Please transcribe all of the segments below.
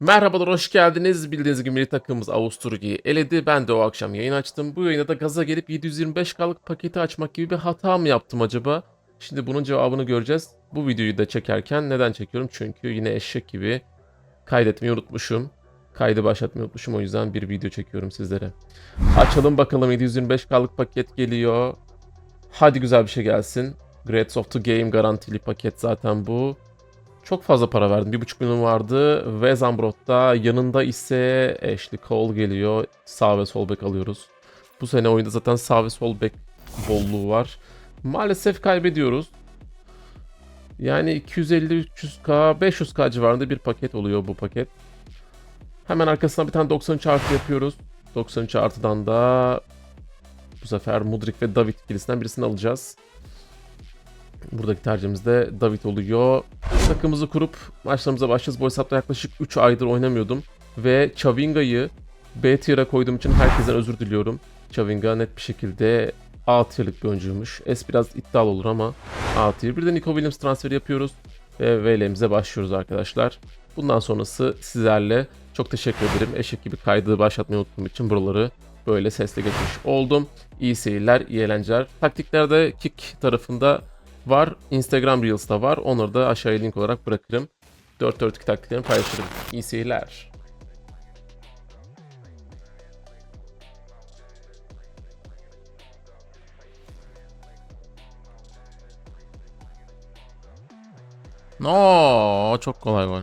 Merhabalar, hoş geldiniz. Bildiğiniz gibi milli takımımız Avusturya'yı eledi. Ben de o akşam yayın açtım. Bu yayında da gaza gelip 725K'lık paketi açmak gibi bir hata mı yaptım acaba? Şimdi bunun cevabını göreceğiz. Bu videoyu da çekerken neden çekiyorum? Çünkü yine eşek gibi kaydetmeyi unutmuşum. Kaydı başlatmayı unutmuşum. O yüzden bir video çekiyorum sizlere. Açalım bakalım 725K'lık paket geliyor. Hadi güzel bir şey gelsin. Greats of the Game garantili paket zaten bu. Çok fazla para verdim. 1.5 milyon vardı. Ve Zambrot'ta yanında ise Ashley Cole geliyor. Sağ ve sol bek alıyoruz. Bu sene oyunda zaten sağ ve sol bek bolluğu var. Maalesef kaybediyoruz. Yani 250-300k, 500k civarında bir paket oluyor bu paket. Hemen arkasına bir tane 93 artı yapıyoruz. 93 artıdan da bu sefer Mudrik ve David ikilisinden birisini alacağız. Buradaki tercihimiz de David oluyor. Takımımızı kurup maçlarımıza başlayacağız. Bu hesapta yaklaşık 3 aydır oynamıyordum. Ve Chavinga'yı B tier'a koyduğum için herkesten özür diliyorum. Chavinga net bir şekilde A tier'lık bir oyuncuymuş. S biraz iddialı olur ama A tier. Bir de Nico Williams transferi yapıyoruz. Ve VL'mize başlıyoruz arkadaşlar. Bundan sonrası sizlerle çok teşekkür ederim. Eşek gibi kaydı başlatmayı unuttuğum için buraları böyle sesle geçmiş oldum. İyi seyirler, iyi eğlenceler. Taktiklerde Kick tarafında var. Instagram Reels'ta var. Onları da aşağıya link olarak bırakırım. 4-4-2 taktiklerini paylaşırım. İyi seyirler. No, çok kolay gol.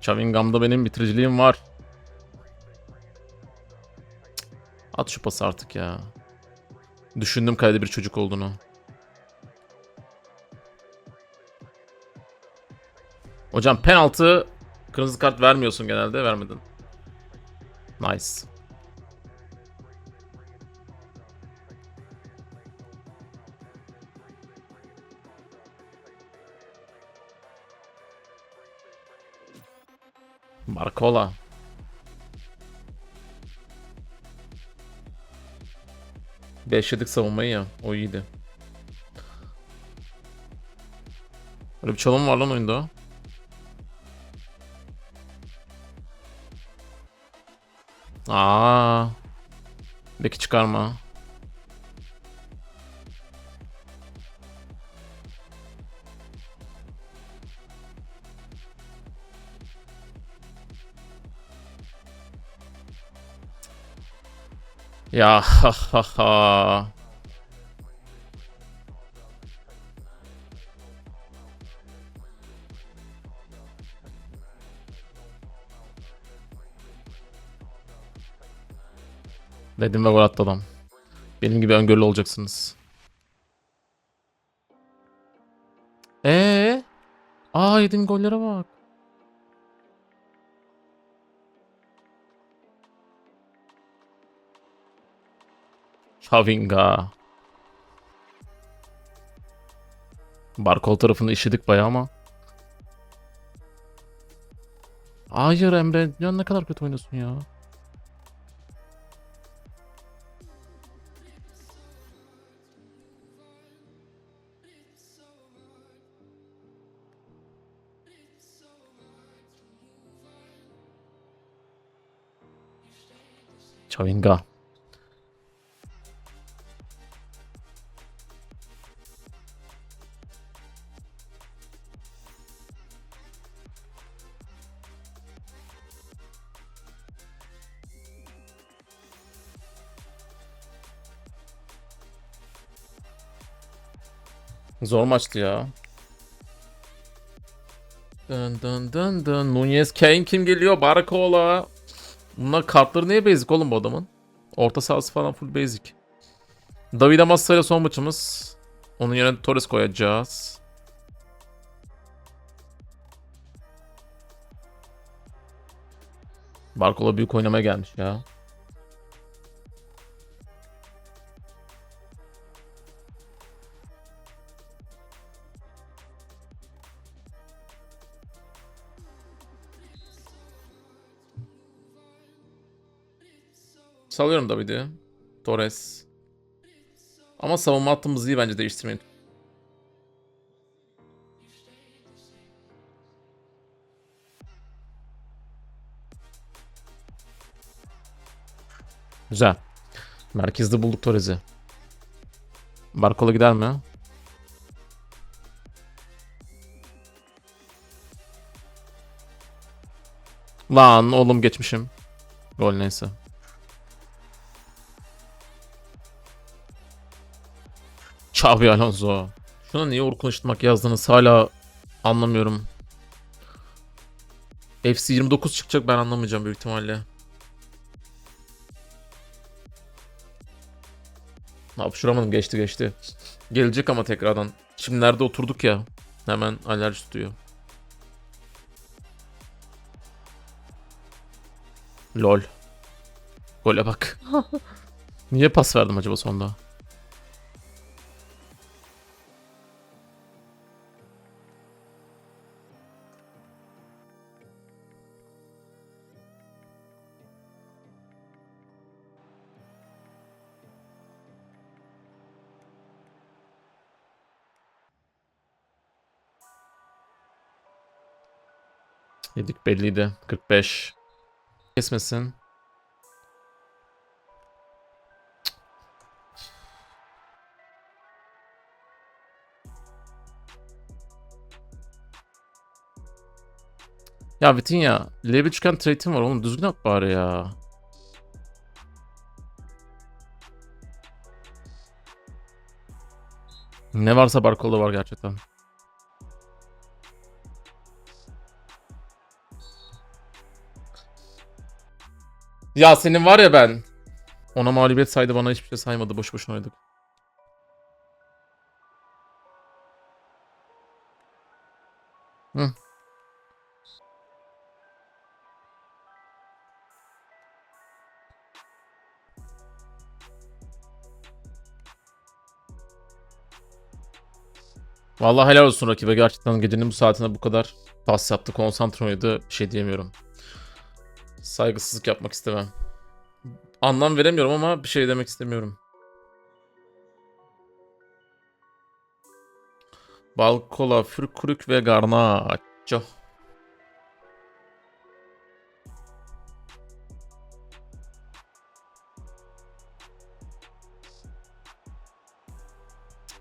Chavingam'da benim bitiriciliğim var. At şu pası artık ya. Düşündüm kaydı bir çocuk olduğunu. Hocam penaltı kırmızı kart vermiyorsun genelde vermedin. Nice. Beşledik savunmayı ya. O iyiydi. Böyle bir çalım var lan oyunda. Aa. Beki çıkarma. Ya ha ha ha. Dedim ve gol attı adam. Benim gibi öngörülü olacaksınız. Ee? Aa yedim gollere bak. Chavinga. Barkol tarafını işledik bayağı ama. Hayır Emre. Ya ne kadar kötü oynuyorsun ya. Chavinga. Zor maçtı ya. Dın dın dın dın. Nunez Kane kim geliyor? Barcola. Bunlar kartları niye basic oğlum bu adamın? Orta sahası falan full basic. David Amassa ile son maçımız. Onun yerine Torres koyacağız. Barcola büyük oynamaya gelmiş ya. Salıyorum David'i. Torres. Ama savunma hattımızı iyi bence değiştirmeyin. Güzel. Merkezde bulduk Torres'i. Barkola gider mi? Lan oğlum geçmişim. Gol neyse. Xabi Alonso. Şuna niye Orkun Işıtmak yazdınız hala anlamıyorum. FC 29 çıkacak ben anlamayacağım büyük ihtimalle. Hapşuramadım geçti geçti. Gelecek ama tekrardan. Şimdi nerede oturduk ya. Hemen alerji tutuyor. Lol. Gole bak. Niye pas verdim acaba sonda? Yedik belliydi. 45. Kesmesin. Ya Vitinha, L1 çıkan trade'im var oğlum düzgün at bari ya. Ne varsa Barkol'da var gerçekten. Ya senin var ya ben. Ona mağlubiyet saydı bana hiçbir şey saymadı. Boş boşuna oynadık. Hı. Vallahi helal olsun rakibe. Gerçekten gecenin bu saatine bu kadar pas yaptı, konsantre oynadı. Bir şey diyemiyorum. Saygısızlık yapmak istemem. Anlam veremiyorum ama bir şey demek istemiyorum. Balkola, Fürkrük ve Garnacho.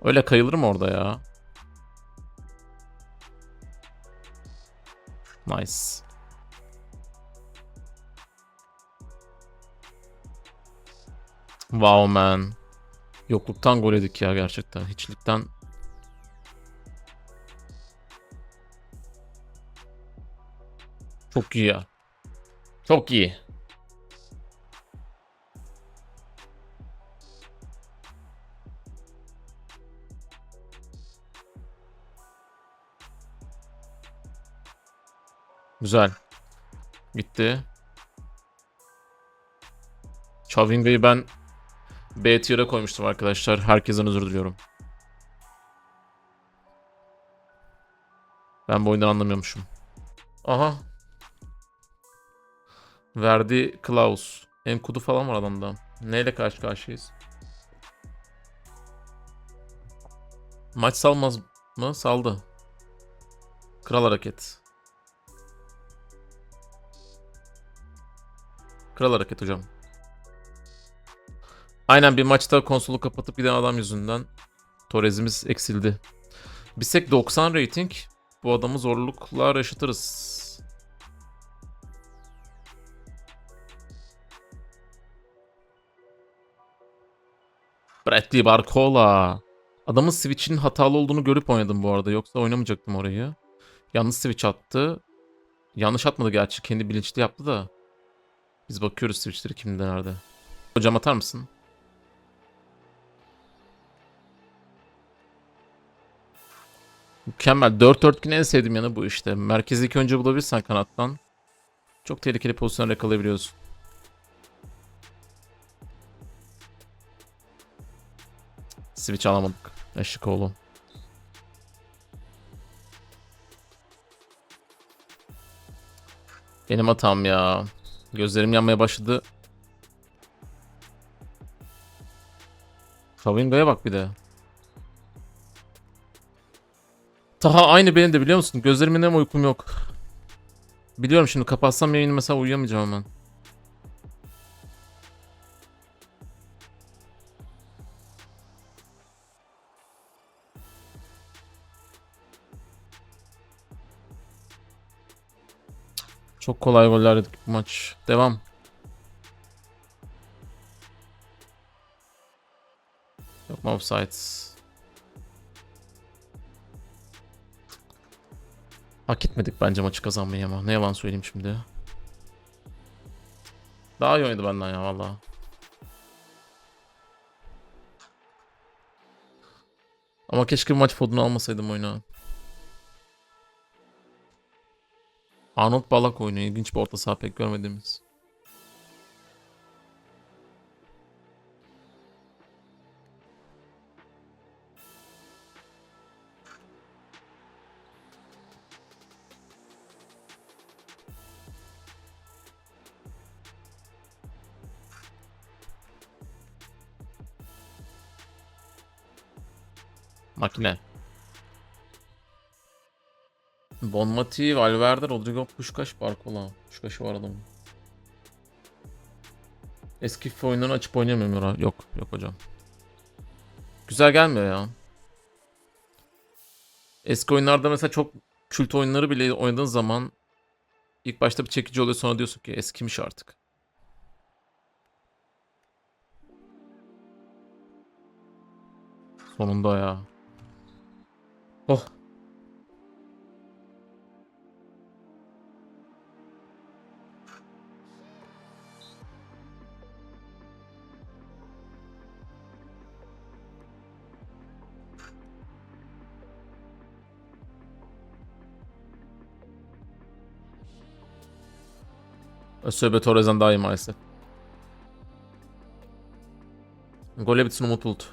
Öyle kayılır mı orada ya? Nice. Wow man. Yokluktan gol yedik ya gerçekten. Hiçlikten. Çok iyi ya. Çok iyi. Güzel. Gitti. Chavin Bey'i ben B tier'e koymuştum arkadaşlar. Herkesten özür diliyorum. Ben bu oyundan anlamıyormuşum. Aha. Verdi Klaus. Enkudu falan var adamda. Neyle karşı karşıyayız? Maç salmaz mı? Saldı. Kral hareket. Kral hareket hocam. Aynen bir maçta konsolu kapatıp giden adam yüzünden Torres'imiz eksildi. Bisek 90 rating. Bu adamı zorluklar yaşatırız. Bradley Barcola. Adamın switch'in hatalı olduğunu görüp oynadım bu arada. Yoksa oynamayacaktım orayı. Yanlış switch attı. Yanlış atmadı gerçi. Kendi bilinçli yaptı da. Biz bakıyoruz switch'leri kimde nerede. Hocam atar mısın? Mükemmel. 4-4'ün en sevdiğim yanı bu işte. Merkezi ilk önce bulabilirsen kanattan. Çok tehlikeli pozisyonlar yakalayabiliyorsun. Switch alamadık. Eşlik oğlum. Benim hatam ya. Gözlerim yanmaya başladı. Kavinga'ya bak bir de. Taha aynı benim de biliyor musun? Gözlerimin hem uykum yok. Biliyorum şimdi kapatsam yayını mesela uyuyamayacağım hemen. Çok kolay goller yedik bu maç. Devam. Yapma offside. Etmedik bence maçı kazanmayı ama. Ne yalan söyleyeyim şimdi. Daha iyi oynadı benden ya valla. Ama keşke maç podunu almasaydım oyuna. Arnold Balak oynuyor. İlginç bir orta saha pek görmediğimiz. Makine. Bonmati, Valverde, Rodrigo, Puşkaş, Barcola. Puşkaş'ı var adamın. Eski FIFA oyunlarını açıp oynayamıyorum ya. Yok, yok hocam. Güzel gelmiyor ya. Eski oyunlarda mesela çok kült oyunları bile oynadığın zaman ilk başta bir çekici oluyor sonra diyorsun ki eskimiş artık. Sonunda ya. Oh. Ösebe Torres'den daha iyi maalesef. Gole bitsin Umut Bulut.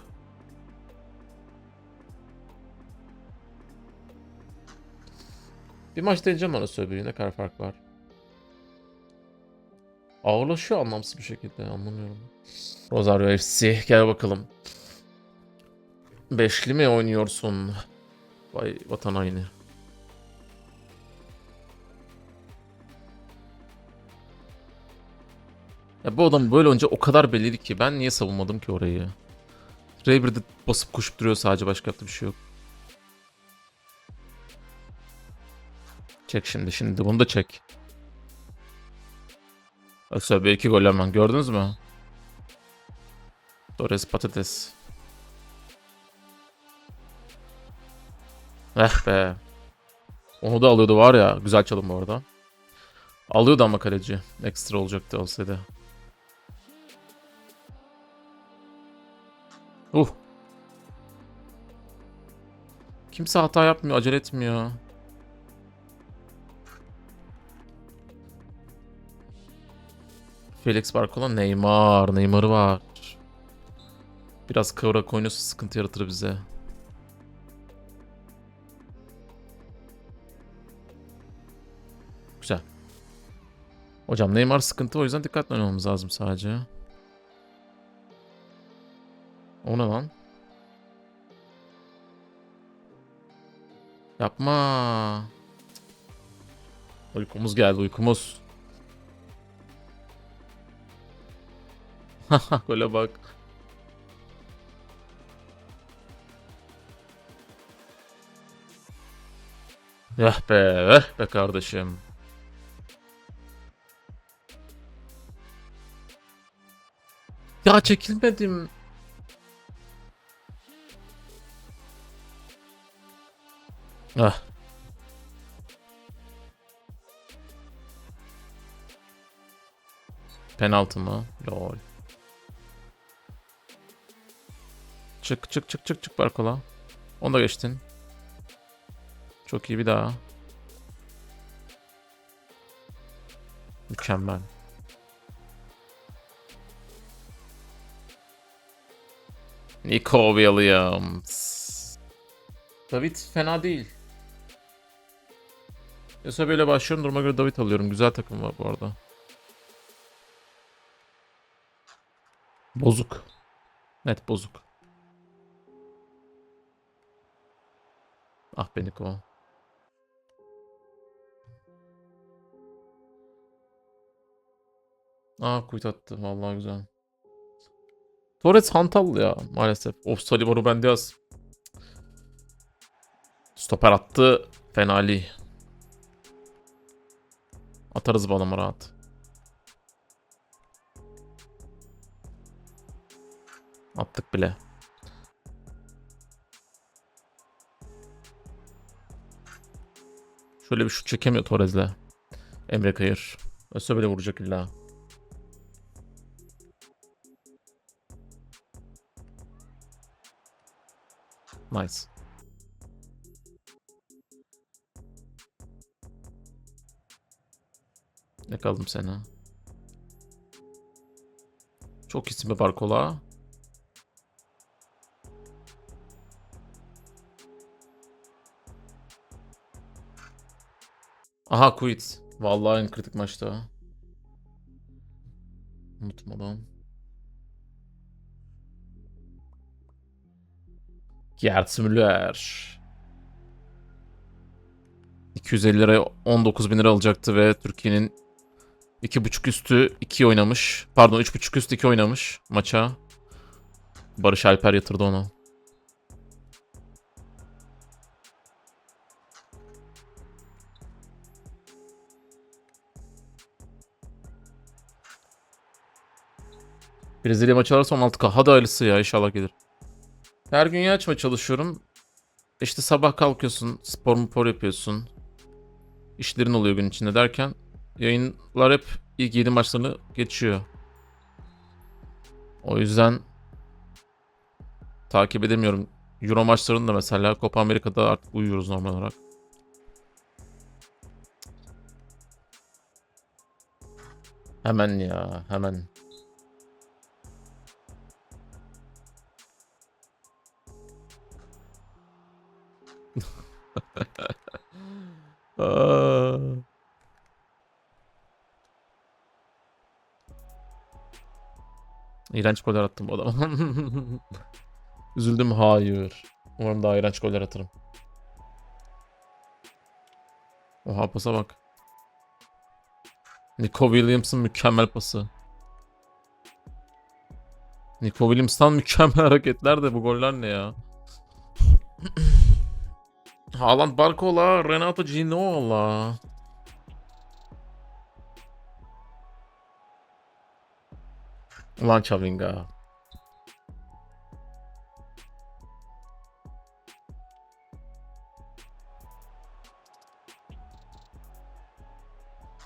Bir maç deneyeceğim ona Ösebe'yi. Ne kadar fark var. Ağırlaşıyor anlamsız bir şekilde. Anlamıyorum. Rosario FC. Gel bakalım. Beşli mi oynuyorsun? Vay vatan haini. Ya bu adam böyle önce o kadar belliydi ki ben niye savunmadım ki orayı? Rayber'de basıp koşup duruyor sadece başka yaptığı bir şey yok. Çek şimdi şimdi bunu da çek. Yoksa bir iki gol hemen gördünüz mü? Torres patates. Eh be. Onu da alıyordu var ya. Güzel çalım bu arada. Alıyordu ama kaleci. Ekstra olacaktı olsaydı. Uh. Kimse hata yapmıyor, acele etmiyor. Felix Barcola, Neymar. Neymar'ı var. Biraz kıvrak oynuyorsa sıkıntı yaratır bize. Güzel. Hocam Neymar sıkıntı o yüzden dikkatli oynamamız lazım sadece. O ne lan? Yapma. Uykumuz geldi uykumuz. Gole bak. Eh be, eh be kardeşim. Ya çekilmedim. Ah. Penaltı mı? Lol. Çık çık çık çık çık Barkola. Onu da geçtin. Çok iyi bir daha. Mükemmel. Nico Williams. David fena değil. Yoksa böyle başlıyorum duruma göre David alıyorum. Güzel takım var bu arada. Bozuk. Net bozuk. Ah be Niko. Aa kuyut attı. Vallahi güzel. Torres hantal ya maalesef. Of Saliba Ruben Diaz. Stoper attı. Fenali. Atarız bu adama rahat. Attık bile. Şöyle bir şut çekemiyor Torres'le. Emre Kayır. Öse bile vuracak illa. Nice. Yakaladım seni. Çok isim var kola. Aha quit. Vallahi en kritik maçta. Unutmadan. Gerd Müller. 250 liraya 19 bin lira alacaktı ve Türkiye'nin 2.5 üstü 2 oynamış. Pardon 3.5 üstü 2 oynamış maça. Barış Alper yatırdı onu. Brezilya maçı alırsa 16K. Hadi hayırlısı ya inşallah gelir. Her gün açma çalışıyorum. İşte sabah kalkıyorsun, spor spor yapıyorsun. İşlerin oluyor gün içinde derken yayınlar hep ilk 7 maçlarını geçiyor. O yüzden takip edemiyorum. Euro maçlarını da mesela Copa Amerika'da artık uyuyoruz normal olarak. Hemen ya, hemen. Aa. İğrenç goller attım bu adama. Üzüldüm hayır. Umarım daha iğrenç goller atarım. Oha pasa bak. Nico Williams'ın mükemmel pası. Nico Williams'tan mükemmel hareketler de bu goller ne ya? Haaland Barcola, Renato Ginola. Ulan Çavinga.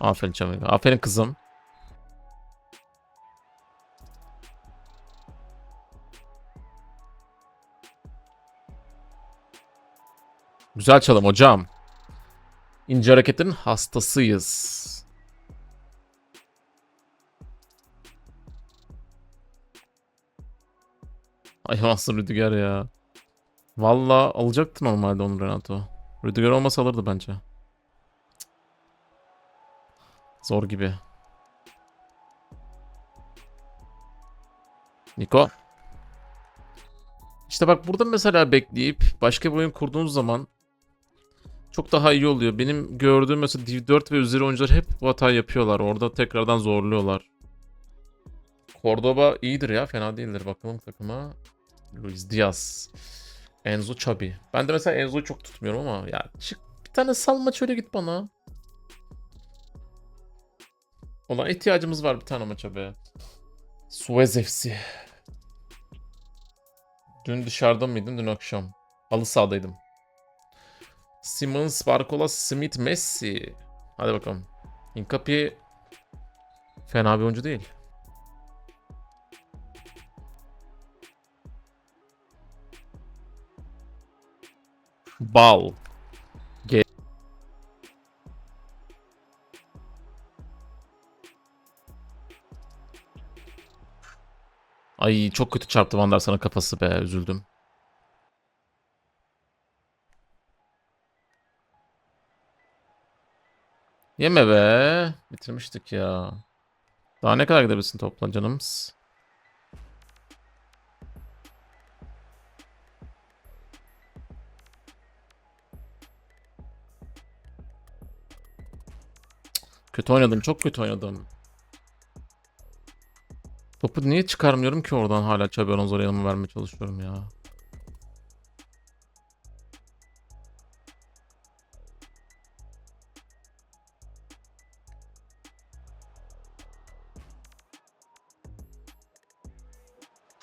Aferin Çavinga. Aferin kızım. Güzel çalım hocam. İnce hareketlerin hastasıyız. Hayvansın Rüdiger ya. Valla alacaktı normalde onu Renato. Rüdiger olmasa alırdı bence. Zor gibi. Niko. İşte bak burada mesela bekleyip başka bir oyun kurduğunuz zaman çok daha iyi oluyor. Benim gördüğüm mesela Div 4 ve üzeri oyuncular hep bu hatayı yapıyorlar. Orada tekrardan zorluyorlar. Cordoba iyidir ya. Fena değildir. Bakalım takıma. Luis Diaz. Enzo Chabi. Ben de mesela Enzo'yu çok tutmuyorum ama ya çık bir tane salma şöyle git bana. Ona ihtiyacımız var bir tane maça be. Suez FC. Dün dışarıda mıydın? Dün akşam. Halı sahadaydım. Simmons, Barcola, Smith, Messi. Hadi bakalım. Incapié fena bir oyuncu değil. Bal. Ge Ay çok kötü çarptı Van der Sar'ın kafası be üzüldüm. Yeme be. Bitirmiştik ya. Daha ne kadar gidebilirsin topla canımız? Kötü oynadım. Çok kötü oynadım. Topu niye çıkarmıyorum ki oradan hala Xabi Alonso'ya yanımı vermeye çalışıyorum ya.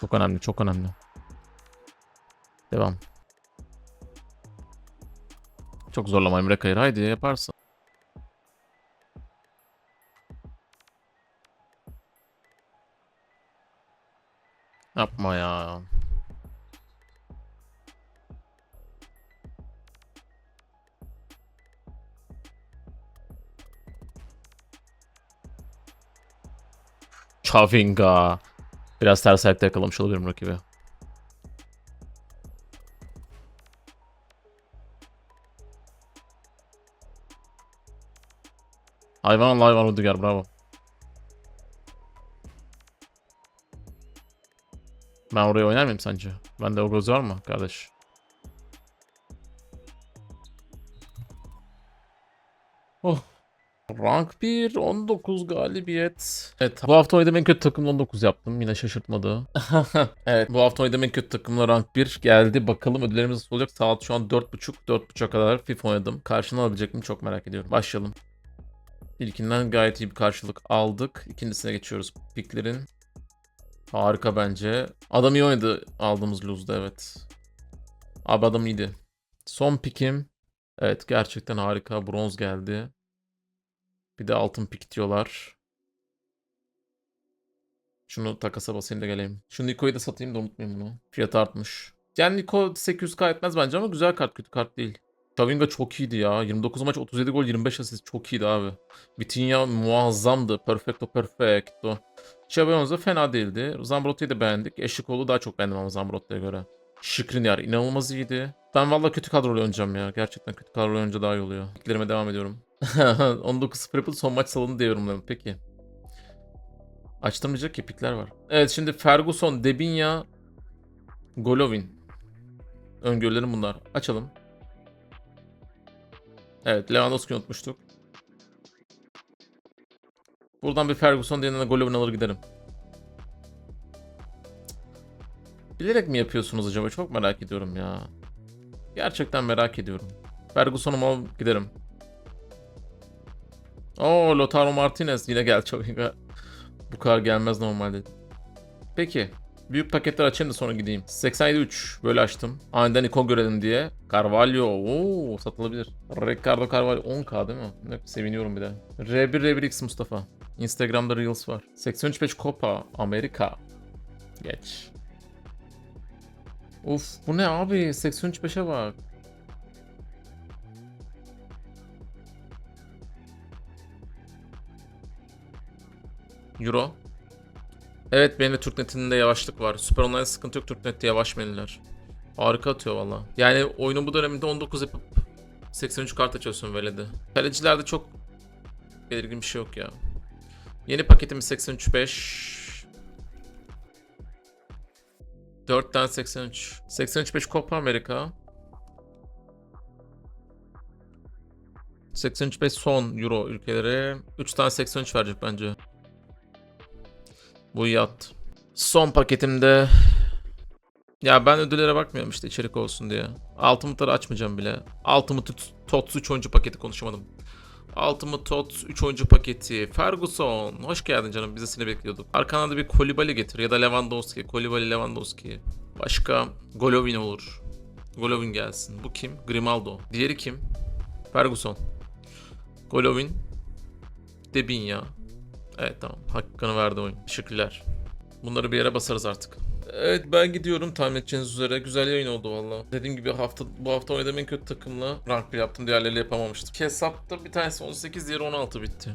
Çok önemli, çok önemli. Devam. Çok zorlama Emre Kayır. Haydi yaparsın. Yapma ya. Chavinga. Biraz ters ayakta yakalamış olabilirim rakibi. Hayvan hayvan Rudiger bravo. Ben oraya oynar mıyım sence? Bende o göz var mı kardeş? Rank 1, 19 galibiyet. Evet, bu hafta oynadığım en kötü takımla 19 yaptım. Yine şaşırtmadı. evet, bu hafta oynadığım en kötü takımla rank 1 geldi. Bakalım ödüllerimiz nasıl olacak. Saat şu an 4.30. 4.30'a kadar FIFA oynadım. Karşını alabilecek mi çok merak ediyorum. Başlayalım. İlkinden gayet iyi bir karşılık aldık. İkincisine geçiyoruz. Piklerin. Harika bence. Adam iyi oynadı aldığımız lose'da evet. Abi adam iyiydi. Son pikim. Evet gerçekten harika. Bronz geldi. Bir de altın pik diyorlar. Şunu takasa basayım da geleyim. Şu Niko'yu da satayım da unutmayayım bunu. Fiyatı artmış. Yani Niko 800k etmez bence ama güzel kart kötü kart değil. Chavinga çok iyiydi ya. 29 maç 37 gol 25 asist çok iyiydi abi. Vitinha muazzamdı. Perfecto perfecto. Alonso fena değildi. Zambrotta'yı da beğendik. Eşikoğlu daha çok beğendim ama Zambrotta'ya göre. Şikrinyar inanılmaz iyiydi. Ben valla kötü kadroyla oynayacağım ya. Gerçekten kötü kadroyla oynayınca daha iyi oluyor. Piklerime devam ediyorum. 19-0 yapıp son maç salonu diye yorumladım. Peki. Açtırmayacak ki pikler var. Evet şimdi Ferguson, Debinya, Golovin. Öngörülerim bunlar. Açalım. Evet Lewandowski unutmuştuk. Buradan bir Ferguson diğerinden Golovin alır giderim. Bilerek mi yapıyorsunuz acaba? Çok merak ediyorum ya. Gerçekten merak ediyorum. Ferguson'u al giderim. Oo Lautaro Martinez yine gel çok Bu kadar gelmez normalde. Peki. Büyük paketler açayım da sonra gideyim. 87.3 böyle açtım. Aniden ikon görelim diye. Carvalho. Oo satılabilir. Ricardo Carvalho 10k değil mi? Seviniyorum bir de. R1 R1X Mustafa. Instagram'da Reels var. 83.5 Copa Amerika. Geç. Uf bu ne abi? 83.5'e bak. Euro. Evet benim de Türknet'in de yavaşlık var. Süper Online sıkıntı yok. Türknet'te yavaş menüler. Harika atıyor valla. Yani oyunun bu döneminde 19 yapıp 83 kart açıyorsun veledi. Kalecilerde çok belirgin bir şey yok ya. Yeni paketimiz 83.5. 4'ten 83. 83.5 Copa Amerika. 83.5 son Euro ülkelere. 3 tane 83 verecek bence. Bu yat. Son paketimde ya ben ödüllere bakmıyorum işte içerik olsun diye. Ultimate'ları açmayacağım bile. Ultimate TOTS 3 oyuncu paketi konuşamadım. Ultimate TOTS 3 oyuncu paketi. Ferguson. Hoş geldin canım. Biz de seni bekliyorduk. Arkana da bir Kolibali getir ya da Lewandowski. Kolibali Lewandowski. Başka Golovin olur. Golovin gelsin. Bu kim? Grimaldo. Diğeri kim? Ferguson. Golovin. Debinya. Evet tamam. Hakkını verdi oyun. Teşekkürler. Bunları bir yere basarız artık. Evet ben gidiyorum tahmin edeceğiniz üzere. Güzel yayın oldu valla. Dediğim gibi hafta bu hafta oynadığım en kötü takımla rank 1 yaptım. Diğerleriyle yapamamıştım. Hesapta bir tanesi 18, diğeri 16 bitti.